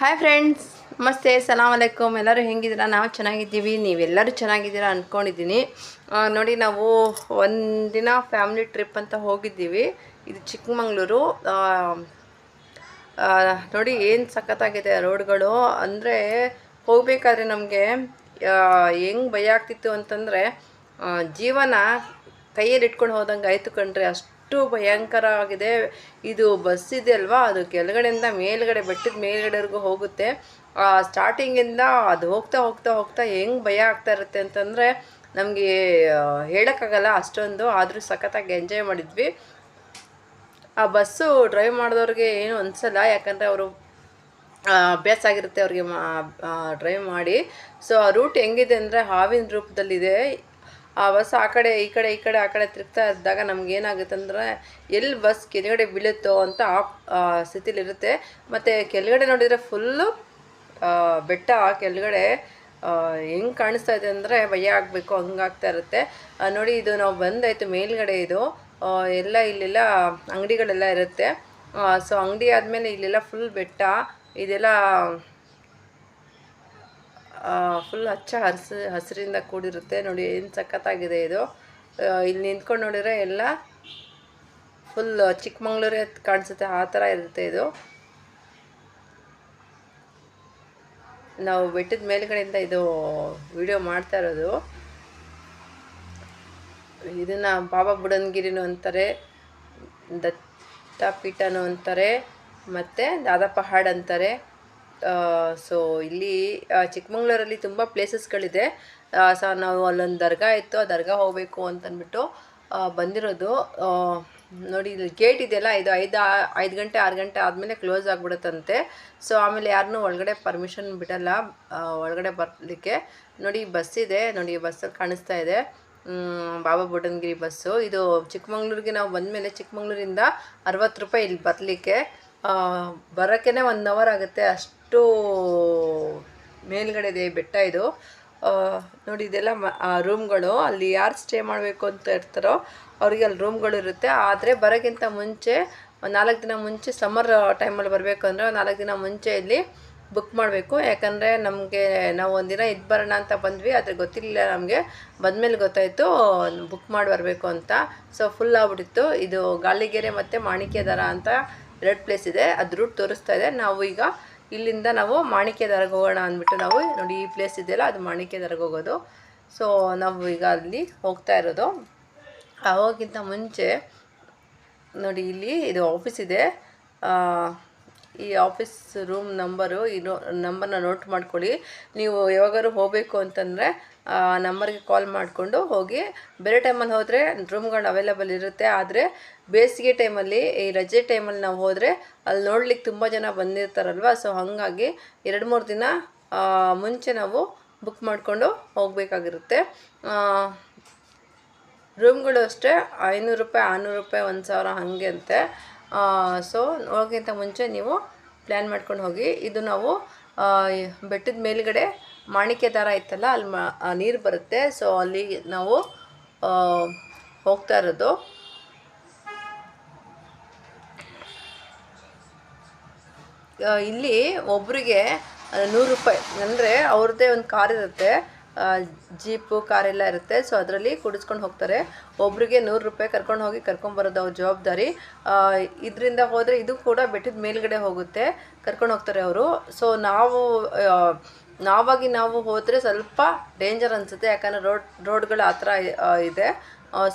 Hi friends ನಮಸ್ತೆ ಸಲಾಮ್ ಅಲೈಕುಮ್. ಎಲ್ಲರೂ ಹೆಂಗಿದ್ದೀರಾ? ನಾವು ಚೆನ್ನಾಗಿದ್ದೀವಿ. ನೀವೆಲ್ಲರೂ ಚೆನ್ನಾಗಿದ್ದೀರಾ ಅಂದ್ಕೊಂಡಿದ್ದೀನಿ ನೋಡಿ, ನಾವು ಒಂದಿನ ಫ್ಯಾಮಿಲಿ ಟ್ರಿಪ್ ಅಂತ ಹೋಗಿದ್ದೀವಿ. ಇದು ಚಿಕ್ಕಮಂಗ್ಳೂರು. ನೋಡಿ, ಏನು ಸಖತ್ತಾಗಿದೆ ರೋಡ್ಗಳು. ಅಂದರೆ, ಹೋಗಬೇಕಾದ್ರೆ ನಮಗೆ ಹೆಂಗೆ ಭಯ ಆಗ್ತಿತ್ತು ಅಂತಂದರೆ ಜೀವನ ಕೈಯಲ್ಲಿ ಇಟ್ಕೊಂಡು ಹೋದಂಗೆ ಆಯಿತು ಕಣ್ರಿ. ಅಷ್ಟು ಭಯಂಕರ ಆಗಿದೆ. ಇದು ಬಸ್ ಇದೆ ಅಲ್ವಾ? ಅದು ಕೆಳಗಡೆಯಿಂದ ಮೇಲ್ಗಡೆ, ಬೆಟ್ಟದ ಮೇಲ್ಗಡೆವರೆಗೂ ಹೋಗುತ್ತೆ. ಸ್ಟಾರ್ಟಿಂಗಿಂದ ಅದು ಹೋಗ್ತಾ ಹೋಗ್ತಾ ಹೋಗ್ತಾ ಹೆಂಗೆ ಭಯ ಆಗ್ತಾ ಇರುತ್ತೆ ಅಂತಂದರೆ ನಮಗೆ ಹೇಳೋಕ್ಕಾಗಲ್ಲ ಅಷ್ಟೊಂದು. ಆದರೂ ಸಖತ್ತಾಗಿ ಎಂಜಾಯ್ ಮಾಡಿದ್ವಿ. ಆ ಬಸ್ಸು ಡ್ರೈವ್ ಮಾಡಿದವ್ರಿಗೆ ಏನು ಅನಿಸಲ್ಲ. ಯಾಕಂದರೆ ಅವರು ಅಭ್ಯಾಸ ಆಗಿರುತ್ತೆ ಅವ್ರಿಗೆ ಡ್ರೈವ್ ಮಾಡಿ. ಸೊ ಆ ರೂಟ್ ಹೆಂಗಿದೆ ಅಂದರೆ ಹಾವಿನ ರೂಪದಲ್ಲಿದೆ. ಆ ಬಸ್ ಆ ಕಡೆ, ಈ ಕಡೆ ಈ ಕಡೆ, ಆ ಕಡೆ ತಿರುಗ್ತಾ ಇದ್ದಾಗ ನಮ್ಗೆ ಏನಾಗುತ್ತೆ ಅಂದರೆ ಎಲ್ಲಿ ಬಸ್ ಕೆಳಗಡೆ ಬೀಳುತ್ತೋ ಅಂತ ಆ, ಸ್ಥಿತಿಲಿರುತ್ತೆ. ಮತ್ತು ಕೆಳಗಡೆ ನೋಡಿದರೆ ಫುಲ್ಲು ಬೆಟ್ಟ ಕೆಳಗಡೆ ಹೆಂಗೆ ಕಾಣಿಸ್ತಾ ಇದೆ ಅಂದರೆ ಭಯ ಆಗಬೇಕು ಹಂಗಾಗ್ತಾ ಇರುತ್ತೆ. ನೋಡಿ, ಇದು ನಾವು ಬಂದಾಯಿತು, ಮೇಲ್ಗಡೆ ಇದು. ಎಲ್ಲ ಇಲ್ಲೆಲ್ಲ ಅಂಗಡಿಗಳೆಲ್ಲ ಇರುತ್ತೆ. ಸೊ ಅಂಗಡಿ ಆದಮೇಲೆ ಇಲ್ಲೆಲ್ಲ ಫುಲ್ ಬೆಟ್ಟ, ಇದೆಲ್ಲ ಫುಲ್ ಹಚ್ಚ ಹಸಿ ಹಸಿರಿಂದ ಕೂಡಿರುತ್ತೆ. ನೋಡಿ, ಏನು ಸಖತ್ತಾಗಿದೆ ಇದು. ಇಲ್ಲಿ ನಿಂತ್ಕೊಂಡು ನೋಡಿದ್ರೆ ಎಲ್ಲ ಫುಲ್ ಚಿಕ್ಕಮಂಗ್ಳೂರೇ ಕಾಣಿಸುತ್ತೆ. ಆ ಥರ ಇರುತ್ತೆ ಇದು. ನಾವು ಬೆಟ್ಟದ ಮೇಲುಗಡೆಯಿಂದ ಇದು ವಿಡಿಯೋ ಮಾಡ್ತಾ ಇರೋದು. ಇದನ್ನು ಬಾಬಾ ಬುಡನ್ಗಿರಿನೂ ಅಂತಾರೆ, ದತ್ತಪೀಠನೂ ಅಂತಾರೆ, ಮತ್ತು ದಾದಾ ಪಹಾಡ್ ಅಂತಾರೆ. ಸೊ ಇಲ್ಲಿ ಚಿಕ್ಕಮಂಗ್ಳೂರಲ್ಲಿ ತುಂಬ ಪ್ಲೇಸಸ್ಗಳಿದೆ ಸೊ ನಾವು ಅಲ್ಲೊಂದು ದರ್ಗಾ ಇತ್ತು, ಆ ದರ್ಗಾ ಹೋಗಬೇಕು ಅಂತಂದ್ಬಿಟ್ಟು ಬಂದಿರೋದು. ನೋಡಿ ಇಲ್ಲಿ ಗೇಟ್ ಇದೆಯಲ್ಲ, ಇದು ಐದು ಐದು ಗಂಟೆ, ಆರು ಗಂಟೆ ಆದಮೇಲೆ ಕ್ಲೋಸ್ ಆಗಿಬಿಡುತ್ತಂತೆ. ಸೊ ಆಮೇಲೆ ಯಾರನ್ನೂ ಒಳಗಡೆ ಪರ್ಮಿಷನ್ ಬಿಡಲ್ಲ ಒಳಗಡೆ ಬರಲಿಕ್ಕೆ. ನೋಡಿ ಬಸ್ ಇದೆ, ನೋಡಿ ಬಸ್ಸಲ್ಲಿ ಕಾಣಿಸ್ತಾ ಇದೆ. ಬಾಬಾ ಬುಡನ್ಗಿರಿ ಬಸ್ಸು ಇದು ಚಿಕ್ಕಮಂಗ್ಳೂರಿಗೆ ನಾವು ಬಂದಮೇಲೆ ಚಿಕ್ಕಮಂಗ್ಳೂರಿಂದ ಅರವತ್ತು ರೂಪಾಯಿ ಇಲ್ಲಿ ಬರಲಿಕ್ಕೆ. ಬರೋಕ್ಕೇ ಒನ್ ಅವರ್ ಆಗುತ್ತೆ. ಅಷ್ಟು ಮೇಲ್ಗಡೆ ಇದೆ ಬೆಟ್ಟ ಇದು. ನೋಡಿ, ಇದೆಲ್ಲ ಮ ರೂಮ್ಗಳು ಅಲ್ಲಿ ಯಾರು ಸ್ಟೇ ಮಾಡಬೇಕು ಅಂತ ಇರ್ತಾರೋ ಅವ್ರಿಗೆ ಅಲ್ಲಿ ರೂಮ್ಗಳು ಇರುತ್ತೆ. ಆದರೆ ಬರೋಕ್ಕಿಂತ ಮುಂಚೆ ನಾಲ್ಕು ದಿನ ಮುಂಚೆ ಸಮ್ಮರ್ ಟೈಮಲ್ಲಿ ಬರಬೇಕು ಅಂದರೆ ನಾಲ್ಕು ದಿನ ಮುಂಚೆ ಇಲ್ಲಿ ಬುಕ್ ಮಾಡಬೇಕು. ಯಾಕಂದರೆ ನಮಗೆ ನಾವು ಒಂದಿನ ಇದು ಬರೋಣ ಅಂತ ಬಂದ್ವಿ. ಆದರೆ ಗೊತ್ತಿರಲಿಲ್ಲ ನಮಗೆ. ಬಂದಮೇಲೆ ಗೊತ್ತಾಯಿತು ಬುಕ್ ಮಾಡಿ ಬರಬೇಕು ಅಂತ. ಸೊ ಫುಲ್ ಆಗ್ಬಿಟ್ಟಿತ್ತು. ಇದು ಗಾಳಿಗೆರೆ ಮತ್ತು ಮಾಣಿಕ್ಯದಾರ ಅಂತ ಎರಡು ಪ್ಲೇಸ್ ಇದೆ. ಅದು ರೂಟ್ ತೋರಿಸ್ತಾ ಇದೆ. ನಾವು ಈಗ ಇಲ್ಲಿಂದ ನಾವು ಮಾಣಿಕ್ಯದರಗೆ ಹೋಗೋಣ ಅಂದ್ಬಿಟ್ಟು ನಾವು ನೋಡಿ ಈ ಪ್ಲೇಸ್ ಇದೆಯಲ್ಲ, ಅದು ಮಾಣಿಕ್ಯದರಗೆ ಹೋಗೋದು. ಸೊ ನಾವು ಈಗ ಅಲ್ಲಿ ಹೋಗ್ತಾ ಇರೋದು. ಅವಾಗಿಂತ ಮುಂಚೆ ನೋಡಿ, ಇಲ್ಲಿ ಇದು ಆಫೀಸ್ ಇದೆ. ಈ ಆಫೀಸ್ ರೂಮ್ ನಂಬರು ಈ ನೋ ನಂಬರ್ನ ನೋಟ್ ಮಾಡ್ಕೊಳ್ಳಿ. ನೀವು ಯಾವಾಗಾದ್ರು ಹೋಗಬೇಕು ಅಂತಂದರೆ, ಆ ನಂಬರ್ಗೆ ಕಾಲ್ ಮಾಡಿಕೊಂಡು ಹೋಗಿ, ಬೇರೆ ಟೈಮಲ್ಲಿ ಹೋದರೆ ರೂಮ್ಗಳು ಅವೈಲೇಬಲ್ ಇರುತ್ತೆ. ಆದರೆ, ಬೇಸಿಗೆ ಟೈಮಲ್ಲಿ ಈ ರಜೆ ಟೈಮಲ್ಲಿ ನಾವು ಹೋದರೆ, ಅಲ್ಲಿ ನೋಡ್ಲಿಕ್ಕೆ ತುಂಬ ಜನ ಬಂದಿರ್ತಾರಲ್ವ? ಸೊ ಹಾಗಾಗಿ ಎರಡು ಮೂರು ದಿನ ಮುಂಚೆ ನಾವು ಬುಕ್ ಮಾಡಿಕೊಂಡು ಹೋಗಬೇಕಾಗಿರುತ್ತೆ. ರೂಮ್ಗಳು ಅಷ್ಟೇ, ಐನೂರು ರೂಪಾಯಿ, ಆರುನೂರು ರೂಪಾಯಿ, ಒಂದು ಸಾವಿರ ಹಾಗೆ ಅಂತೆ. ಸೊ ಹೋಗೋಕ್ಕಿಂತ ಮುಂಚೆ ನೀವು ಪ್ಲ್ಯಾನ್ ಮಾಡ್ಕೊಂಡು ಹೋಗಿ, ಇದು ನಾವು ಬೆಟ್ಟದ ಮೇಲುಗಡೆ ಮಾಣಿಕ್ಯ ಥರ ಇತ್ತಲ್ಲ, ಅಲ್ಲಿ ಮಾ ನೀರು ಬರುತ್ತೆ. ಸೊ ಅಲ್ಲಿ ನಾವು ಹೋಗ್ತಾ ಇರೋದು. ಇಲ್ಲಿ ಒಬ್ಬರಿಗೆ ನೂರು ರೂಪಾಯಿ, ಅಂದರೆ ಅವ್ರದ್ದೇ ಒಂದು ಕಾರ್ ಇರುತ್ತೆ. ಜೀಪು ಕಾರೆಲ್ಲ ಇರುತ್ತೆ. ಸೊ ಅದರಲ್ಲಿ ಕುಡಿಸ್ಕೊಂಡು ಹೋಗ್ತಾರೆ. ಒಬ್ರಿಗೆ ನೂರು ರೂಪಾಯಿ ಕರ್ಕೊಂಡು ಹೋಗಿ ಕರ್ಕೊಂಬರೋದು ಅವ್ರ ಜವಾಬ್ದಾರಿ. ಇದರಿಂದ ಹೋದರೆ ಇದು ಕೂಡ ಬೆಟ್ಟದ ಮೇಲ್ಗಡೆ ಹೋಗುತ್ತೆ. ಕರ್ಕೊಂಡು ಹೋಗ್ತಾರೆ ಅವರು. ಸೊ ನಾವು ನಾವಾಗಿ ನಾವು ಹೋದರೆ ಸ್ವಲ್ಪ ಡೇಂಜರ್ ಅನಿಸುತ್ತೆ. ಯಾಕಂದರೆ ರೋಡ್, ರೋಡ್ಗಳು ಆ ಥರ ಇದೆ.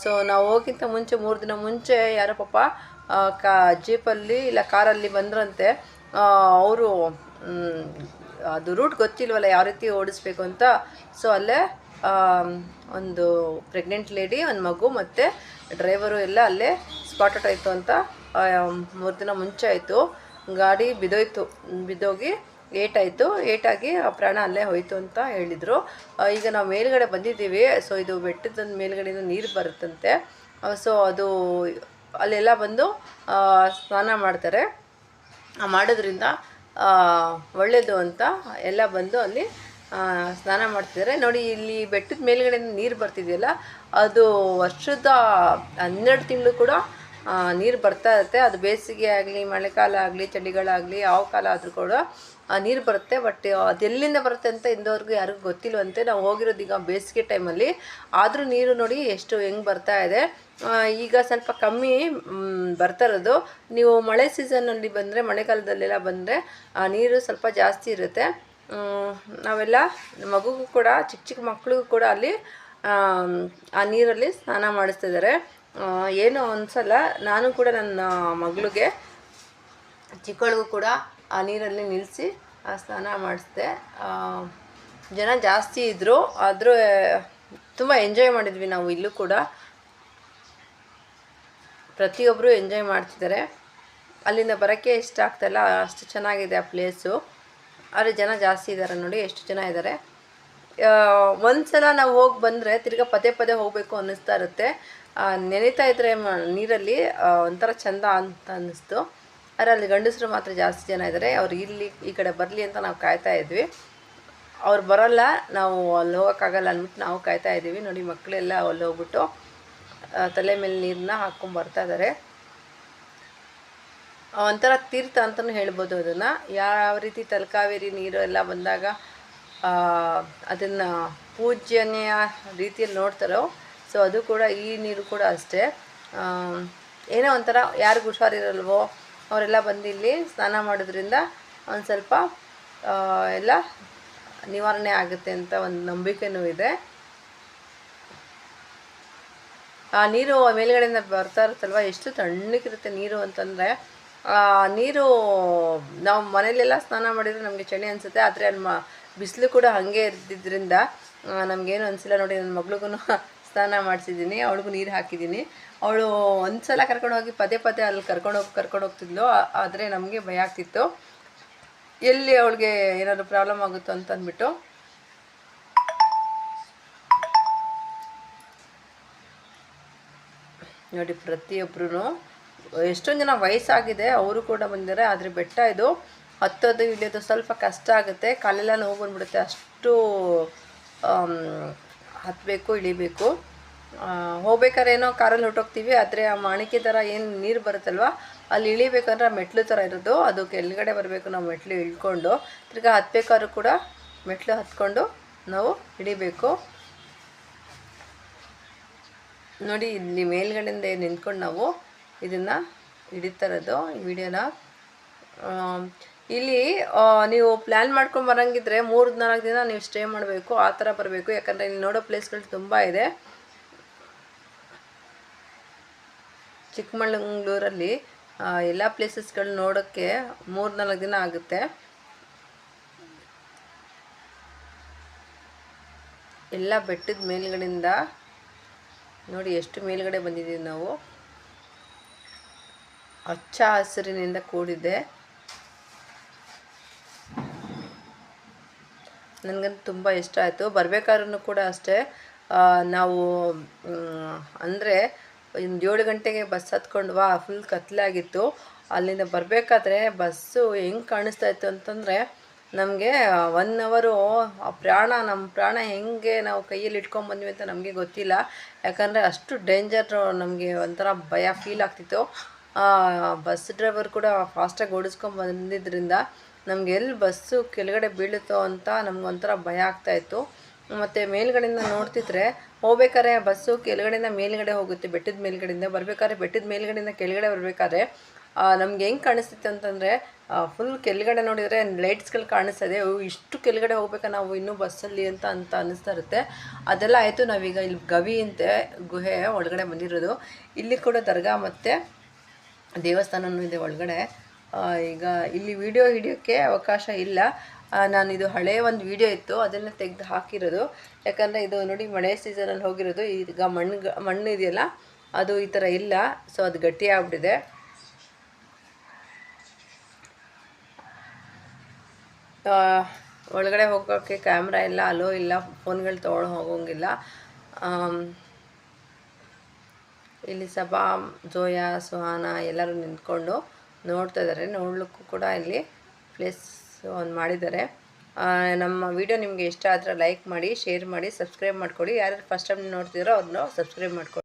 ಸೊ ನಾವು ಹೋಗಿಂತ ಮುಂಚೆ, ಮೂರು ದಿನ ಮುಂಚೆ ಯಾರೋ ಪಾಪ ಕಾ ಜೀಪಲ್ಲಿ ಇಲ್ಲ ಕಾರಲ್ಲಿ ಬಂದ್ರಂತೆ. ಅವರು ಅದು ರೂಟ್ ಗೊತ್ತಿಲ್ವಲ್ಲ ಯಾವ ರೀತಿ ಓಡಿಸ್ಬೇಕು ಅಂತ. ಸೊ ಅಲ್ಲೇ ಒಂದು ಪ್ರೆಗ್ನೆಂಟ್ ಲೇಡಿ ಒಂದು ಮಗು ಮತ್ತು ಡ್ರೈವರು ಎಲ್ಲ ಅಲ್ಲೇ ಸ್ಪಾಟ್ ಔಟ್ ಆಯಿತು ಅಂತ ಮೂರು ದಿನ ಮುಂಚೆ ಆಯಿತು. ಗಾಡಿ ಬಿದ್ದೋಯ್ತು, ಬಿದ್ದೋಗಿ ಏಟಾಯಿತು ಏಟಾಗಿ ಆ ಪ್ರಾಣ ಅಲ್ಲೇ ಹೋಯಿತು ಅಂತ ಹೇಳಿದರು. ಈಗ ನಾವು ಮೇಲ್ಗಡೆ ಬಂದಿದ್ದೀವಿ. ಸೊ ಇದು ಬೆಟ್ಟದ ಮೇಲ್ಗಡೆಯಿಂದ ನೀರು ಬರುತ್ತಂತೆ. ಸೊ ಅದು ಅಲ್ಲೆಲ್ಲ ಬಂದು ಸ್ನಾನ ಮಾಡ್ತಾರೆ. ಮಾಡೋದ್ರಿಂದ ಒಳ್ಳೆಯದು ಅಂತ ಎಲ್ಲ ಬಂದು ಅಲ್ಲಿ ಸ್ನಾನ ಮಾಡ್ತಿದ್ದಾರೆ. ನೋಡಿ, ಇಲ್ಲಿ ಬೆಟ್ಟದ ಮೇಲ್ಗಡೆ ನೀರು ಬರ್ತಿದೆಯಲ್ಲ, ಅದು ವರ್ಷದ ಹನ್ನೆರಡು ತಿಂಗಳು ಕೂಡ ನೀರು ಬರ್ತಾ ಇರುತ್ತೆ. ಅದು ಬೇಸಿಗೆ ಆಗಲಿ ಮಳೆಕಾಲ ಆಗಲಿ ಚಳಿಗಾಲ ಆಗಲಿ ಯಾವ ಕಾಲ ಆದರೂ ಕೂಡ ಆ ನೀರು ಬರುತ್ತೆ. ಬಟ್ ಅದೆಲ್ಲಿಂದ ಬರುತ್ತೆ ಅಂತ ಇಂದವರೆಗೂ ಯಾರಿಗೂ ಗೊತ್ತಿಲ್ವಂತೆ. ನಾವು ಹೋಗಿರೋದು ಈಗ ಬೇಸಿಗೆ ಟೈಮಲ್ಲಿ. ಆದರೂ ನೀರು ನೋಡಿ ಎಷ್ಟು ಹೆಂಗೆ ಬರ್ತಾ ಇದೆ. ಈಗ ಸ್ವಲ್ಪ ಕಮ್ಮಿ ಬರ್ತಾ ಇರೋದು. ನೀವು ಮಳೆ ಸೀಸನ್ನಲ್ಲಿ ಬಂದರೆ ಮಳೆಗಾಲದಲ್ಲೆಲ್ಲ ಬಂದರೆ ನೀರು ಸ್ವಲ್ಪ ಜಾಸ್ತಿ ಇರುತ್ತೆ. ನಾವೆಲ್ಲ ಮಗುಗೂ ಕೂಡ ಚಿಕ್ಕ ಚಿಕ್ಕ ಮಕ್ಕಳಿಗೂ ಕೂಡ ಅಲ್ಲಿ ಆ ನೀರಲ್ಲಿ ಸ್ನಾನ ಮಾಡಿಸ್ತಿದ್ದಾರೆ ಆ, ಏನೋ ಒಂದ್ಸಲ ನಾನು ಕೂಡ ನನ್ನ ಮಗಳಿಗೆ ಚಿಕ್ಕಳಿಗೂ ಕೂಡ ಆ ನೀರಲ್ಲಿ ನಿಲ್ಲಿಸಿ ಸ್ನಾನ ಮಾಡಿಸಿದೆ. ಜನ ಜಾಸ್ತಿ ಇದ್ದರು ಆದರೂ ತುಂಬ ಎಂಜಾಯ್ ಮಾಡಿದ್ವಿ ನಾವು ಇಲ್ಲೂ ಕೂಡ. ಪ್ರತಿಯೊಬ್ಬರು ಎಂಜಾಯ್ ಮಾಡ್ತಿದ್ದಾರೆ. ಅಲ್ಲಿಂದ ಬರೋಕ್ಕೆ ಇಷ್ಟ ಆಗ್ತಾಯಿಲ್ಲ ಅಷ್ಟು ಚೆನ್ನಾಗಿದೆ ಆ ಪ್ಲೇಸು ಆದರೆ ಜನ ಜಾಸ್ತಿ ಇದ್ದಾರೆ ನೋಡಿ, ಎಷ್ಟು ಜನ ಇದ್ದಾರೆ ಒಂದು ಸಲ ನಾವು ಹೋಗಿ ಬಂದರೆ ತಿರ್ಗಾ ಪದೇ ಪದೇ ಹೋಗಬೇಕು ಅನ್ನಿಸ್ತಾ ಇರುತ್ತೆ. ನೆನೀತಾ ಇದ್ದರೆ ಮ, ನೀರಲ್ಲಿ ಒಂಥರ ಚಂದ ಅಂತ ಅನ್ನಿಸ್ತು. ಆದರೆ ಅಲ್ಲಿ ಗಂಡಸರು ಮಾತ್ರ ಜಾಸ್ತಿ ಜನ ಇದ್ದಾರೆ ಅವ್ರು ಇಲ್ಲಿ ಈ ಕಡೆ ಬರಲಿ ಅಂತ ನಾವು ಕಾಯ್ತಾ ಇದ್ವಿ. ಅವ್ರು ಬರೋಲ್ಲ, ನಾವು ಅಲ್ಲಿ ಹೋಗೋಕ್ಕಾಗಲ್ಲ ಅಂದ್ಬಿಟ್ಟು ನಾವು ಕಾಯ್ತಾ ಇದ್ದೀವಿ. ನೋಡಿ ಮಕ್ಕಳೆಲ್ಲ ಅಲ್ಲಿ ಹೋಗ್ಬಿಟ್ಟು ತಲೆ ಮೇಲೆ ನೀರನ್ನ ಹಾಕ್ಕೊಂಡು ಬರ್ತಾ ಇದ್ದಾರೆ ಒಂಥರ ತೀರ್ಥ ಅಂತಲೂ ಹೇಳ್ಬೋದು ಅದನ್ನು. ಯಾವ ರೀತಿ ತಲಕಾವೇರಿ ನೀರು ಎಲ್ಲ ಬಂದಾಗ ಅದನ್ನು ಪೂಜ್ಯನೀಯ ರೀತಿಯಲ್ಲಿ ನೋಡ್ತಾರೋ ಸೊ ಅದು ಕೂಡ ಈ ನೀರು ಕೂಡ ಅಷ್ಟೇ. ಏನೋ ಒಂಥರ ಯಾರಿಗೂ ಹುಷಾರಿರಲ್ವೋ, ಅವರೆಲ್ಲ ಬಂದು ಇಲ್ಲಿ ಸ್ನಾನ ಮಾಡೋದ್ರಿಂದ ಒಂದು ಸ್ವಲ್ಪ ಎಲ್ಲ ನಿವಾರಣೆ ಆಗುತ್ತೆ ಅಂತ ಒಂದು ನಂಬಿಕೆನೂ ಇದೆ. ಆ, ನೀರು ಮೇಲ್ಗಡೆಯಿಂದ ಬರ್ತಾ ಇರುತ್ತಲ್ವ? ಎಷ್ಟು ತಣ್ಣಗಿರುತ್ತೆ ನೀರು ಅಂತಂದರೆ ನೀರು ನಾವು ಮನೇಲೆಲ್ಲ ಸ್ನಾನ ಮಾಡಿದರೆ ನಮಗೆ ಚಳಿ ಅನಿಸುತ್ತೆ, ಆದರೆ ಅಲ್ಲಿ ಬಿಸಿಲು ಕೂಡ ಹಾಗೆ ಇದ್ದಿದ್ದರಿಂದ ನಮಗೇನು ಅನಿಸಿಲ್ಲ ನೋಡಿ ನನ್ನ ಮಗಳಿಗೂ ಸ್ನಾನ ಮಾಡಿಸಿದ್ದೀನಿ, ಅವಳಿಗೂ ನೀರು ಹಾಕಿದ್ದೀನಿ. ಅವಳು ಒಂದ್ಸಲ ಕರ್ಕೊಂಡು ಹೋಗಿ ಪದೇ ಪದೇ ಅಲ್ಲಿ ಕರ್ಕೊಂಡು ಹೋಗಿ, ಕರ್ಕೊಂಡು ಹೋಗ್ತಿದ್ಲು ಆದರೆ ನಮಗೆ ಭಯ ಆಗ್ತಿತ್ತು. ಎಲ್ಲಿ ಅವಳಿಗೆ ಏನಾದರೂ ಪ್ರಾಬ್ಲಮ್ ಆಗುತ್ತೋ ಅಂತ ಅಂದ್ಬಿಟ್ಟು ನೋಡಿ ಪ್ರತಿಯೊಬ್ಬರೂ ಎಷ್ಟೊಂದು ಜನ ವಯಸ್ಸಾಗಿದೆ, ಅವರು ಕೂಡ ಬಂದಿದ್ದಾರೆ, ಆದರೆ ಬೆಟ್ಟ ಇದು ಹತ್ತೋದು ಇಳಿಯೋದು ಸ್ವಲ್ಪ ಕಷ್ಟ ಆಗುತ್ತೆ. ಕಾಲೆಲ್ಲ ನೋವು ಬಂದ್ಬಿಡುತ್ತೆ. ಅಷ್ಟು ಹತ್ತಬೇಕು ಇಳಿಬೇಕು. ಹೋಗ್ಬೇಕಾದ್ರೆ ಏನೋ ಕಾರಲ್ಲಿ ಹೊಟ್ಟೋಗ್ತೀವಿ ಆದರೆ ಆ ಮಾಣಿಕೆ ಥರ ಏನು ನೀರು ಬರುತ್ತಲ್ವ, ಅಲ್ಲಿ ಇಳಿಬೇಕಂದ್ರೆ ಮೆಟ್ಲು ಥರ ಇರೋದು. ಅದು ಕೆಳಗಡೆ ಬರಬೇಕು ನಾವು ಮೆಟ್ಲು ಇಳ್ಕೊಂಡು. ತಿರ್ಗಾ ಹತ್ಬೇಕಾದ್ರೂ ಕೂಡ ಮೆಟ್ಲು ಹತ್ಕೊಂಡು ನಾವು ಇಳಿಬೇಕು. ನೋಡಿ, ಇಲ್ಲಿ ಮೇಲ್ಗಡೆಯಿಂದ ನಿಂತ್ಕೊಂಡು ನಾವು ಇದನ್ನು ಹಿಡಿತಾ ಇರೋದು. ಈ ವಿಡಿಯೋನ ಇಲ್ಲಿ ನೀವು ಪ್ಲ್ಯಾನ್ ಮಾಡ್ಕೊಂಡು ಬರೋಂಗಿದ್ರೆ ಮೂರು ನಾಲ್ಕು ದಿನ ನೀವು ಸ್ಟೇ ಮಾಡಬೇಕು, ಆ ಥರ ಬರಬೇಕು. ಯಾಕಂದರೆ ಇಲ್ಲಿ ನೋಡೋ ಪ್ಲೇಸ್ಗಳು ತುಂಬ ಇದೆ. ಚಿಕ್ಕಮಗಳೂರಲ್ಲಿ ಎಲ್ಲ ಪ್ಲೇಸಸ್ಗಳು ನೋಡೋಕ್ಕೆ ಮೂರು ನಾಲ್ಕು ದಿನ ಆಗುತ್ತೆ. ಎಲ್ಲ ಬೆಟ್ಟದ ಮೇಲುಗಡೆಯಿಂದ, ನೋಡಿ ಎಷ್ಟು ಮೇಲ್ಗಡೆ ಬಂದಿದ್ದೀವಿ ನಾವು. ಹಚ್ಚ ಹಸಿರಿನಿಂದ ಕೂಡಿದೆ. ನನಗಂತೂ ತುಂಬ ಇಷ್ಟ ಆಯಿತು. ಬರಬೇಕಾದ್ರೂ ಕೂಡ ಅಷ್ಟೇ. ನಾವು ಅಂದರೆ ಒಂದು ಏಳು ಗಂಟೆಗೆ ಬಸ್ ಹತ್ಕೊಂಡ್ವಾ ಫುಲ್ ಕತ್ಲಾಗಿತ್ತು ಅಲ್ಲಿಂದ ಬರಬೇಕಾದ್ರೆ ಬಸ್ಸು ಹೆಂಗೆ ಕಾಣಿಸ್ತಾ ಇತ್ತು ಅಂತಂದರೆ ನಮಗೆ ಒನ್ ಅವರು ಆ ಪ್ರಾಣ ನಮ್ಮ ಪ್ರಾಣ ಹೆಂಗೆ ನಾವು ಕೈಯಲ್ಲಿ ಇಟ್ಕೊಂಡು ಬಂದ್ವಿ ಅಂತ ನಮಗೆ ಗೊತ್ತಿಲ್ಲ. ಯಾಕಂದರೆ ಅಷ್ಟು ಡೇಂಜರ್ ನಮಗೆ ಒಂಥರ ಭಯ ಫೀಲ್ ಆಗ್ತಿತ್ತು. ಬಸ್ ಡ್ರೈವರ್ ಕೂಡ ಫಾಸ್ಟಾಗಿ ಓಡಿಸ್ಕೊಂಡು ಬಂದಿದ್ದರಿಂದ ನಮ್ಗೆ ಎಲ್ಲಿ ಬಸ್ಸು ಕೆಳಗಡೆ ಬೀಳುತ್ತೋ ಅಂತ ನಮ್ಗೊಂಥರ ಭಯ ಆಗ್ತಾಯಿತ್ತು ಮತ್ತು ಮೇಲ್ಗಡೆಯಿಂದ ನೋಡ್ತಿದ್ರೆ ಹೋಗ್ಬೇಕಾದ್ರೆ ಬಸ್ಸು ಕೆಳಗಡೆಯಿಂದ ಮೇಲ್ಗಡೆ ಹೋಗುತ್ತೆ, ಬೆಟ್ಟದ ಮೇಲ್ಗಡೆಯಿಂದ. ಬರ್ಬೇಕಾದ್ರೆ ಬೆಟ್ಟದ ಮೇಲ್ಗಡೆಯಿಂದ ಕೆಳಗಡೆ ಬರಬೇಕಾದ್ರೆ ನಮ್ಗೆ ಹೆಂಗೆ ಕಾಣಿಸ್ತಿತ್ತು ಅಂತಂದರೆ ಫುಲ್ ಕೆಳಗಡೆ ನೋಡಿದರೆ ಲೈಟ್ಸ್ಗಳು ಕಾಣಿಸ್ತದೆ. ಇಷ್ಟು ಕೆಳಗಡೆ ಹೋಗ್ಬೇಕಾ ನಾವು ಇನ್ನೂ ಬಸ್ಸಲ್ಲಿ ಅಂತ ಅಂತ ಅನ್ನಿಸ್ತಾ ಇರುತ್ತೆ. ಅದೆಲ್ಲ ಆಯಿತು, ನಾವೀಗ ಇಲ್ಲಿ ಗವಿ ಅಂತೆ ಗುಹೆ ಒಳಗಡೆ ಬಂದಿರೋದು. ಇಲ್ಲಿ ಕೂಡ ದರ್ಗಾ ಮತ್ತು ದೇವಸ್ಥಾನವೂ ಇದೆ ಒಳಗಡೆ. ಈಗ ಇಲ್ಲಿ ವಿಡಿಯೋ ಹಿಡಿಯೋಕ್ಕೆ ಅವಕಾಶ ಇಲ್ಲ. ನಾನು ಇದು ಹಳೆಯ ಒಂದು ವಿಡಿಯೋ ಇತ್ತು, ಅದನ್ನು ತೆಗೆದು ಹಾಕಿರೋದು. ಯಾಕಂದರೆ ಇದು ನೋಡಿ ಮಳೆ ಸೀಸನಲ್ಲಿ ಹೋಗಿರೋದು. ಈಗ ಮಣ್ಣು ಮಣ್ಣು ಇದೆಯಲ್ಲ, ಅದು ಈ ಥರ ಇಲ್ಲ. ಸೊ ಅದು ಗಟ್ಟಿ ಆಗ್ಬಿಟ್ಟಿದೆ. ಒಳಗಡೆ ಹೋಗೋಕ್ಕೆ ಕ್ಯಾಮ್ರಾ ಇಲ್ಲ, ಅಲೋ ಇಲ್ಲ ಫೋನ್ಗಳು ತೊಗೊಂಡು ಹೋಗೋಂಗಿಲ್ಲ. ಇಲ್ಲಿ ಸಬಾ ಜೋಯಾ, ಸುಹಾನ ಎಲ್ಲರೂ ನಿಂತ್ಕೊಂಡು ನೋಡ್ತಾ ಇದ್ದಾರೆ. ನೋಡ್ಲಿಕ್ಕೂ ಕೂಡ ಇಲ್ಲಿ ಪ್ಲೇಸ್ ಒಂದು ಮಾಡಿದ್ದಾರೆ. ನಮ್ಮ ವಿಡಿಯೋ ನಿಮಗೆ ಇಷ್ಟ ಆದರೆ ಲೈಕ್ ಮಾಡಿ ಶೇರ್ ಮಾಡಿ ಸಬ್ಸ್ಕ್ರೈಬ್ ಮಾಡ್ಕೊಳ್ಳಿ. ಯಾರ್ಯಾರು ಫಸ್ಟ್ ಟೈಮ್ ನೋಡ್ತಿದ್ರೋ ಅವ್ರನ್ನ ಸಬ್ಸ್ಕ್ರೈಬ್ ಮಾಡ್ಕೊಳ್ಳಿ.